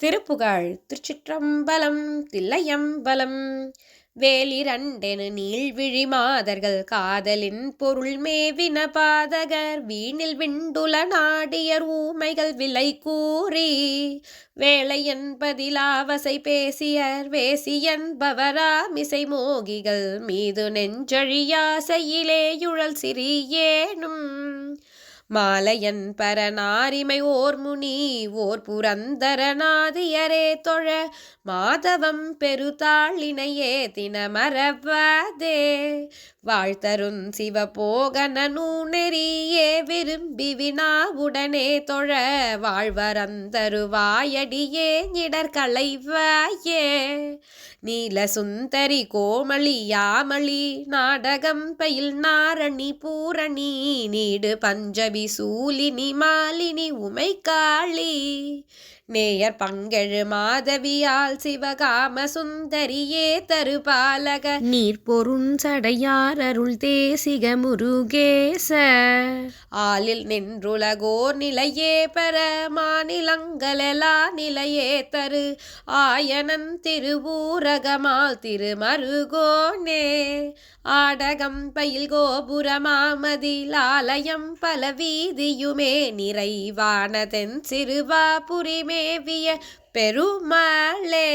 திருப்புகழ் திருச்சிற்றம்பலம் தில்லையம்பலம். வேலிரண்டெனு நீள்விழி மாதர்கள் காதலின் பொருள் மேவின பாதகர் வீணில் விண்டுல நாடியர் ஊமைகள் விலை கூறி. வேலை என்பதிலாவசை பேசியர் வேசி என்பவராமிசை மோகிகள் மீது நெஞ்சழியாசையிலேயுழல் சிறியேனும். மாலையன் பரநாரிமை ஓர் முனி ஓர் புரந்தரநாதியரே தொழ மாதவம் பெருதாளினையே தினமரவாதே வாழ்த்தருண் சிவபோகன நூனெறியே விரும்பி வினாவுடனே தொழ வாழ்வரந்தருவாயடியே நிடற்களைவாயே நீல சுந்தரி கோமளி யாமளி நாடகம் பயில் நாரணி பூரணி நீடு பஞ்சமி சூலினி மாலினி உமை காளி நேயர் பங்கெழு மாதவியால் சிவகாம சுந்தரியே தருபாலக. நீர் பொருஞ்சடையார் அருள் தேசிக முருகேச ஆலில் நின்றுலகோர் நிலையே பெற மாநிலங்களெலா நிலையே தரு. ஆயனன் திருவூரகமால் திருமருகோனே. ஆடகம் பயில் கோபுரமாமதில் ஆலயம் பல வீதியுமே. நிறைவானதென் மேவிய பெருமாளே.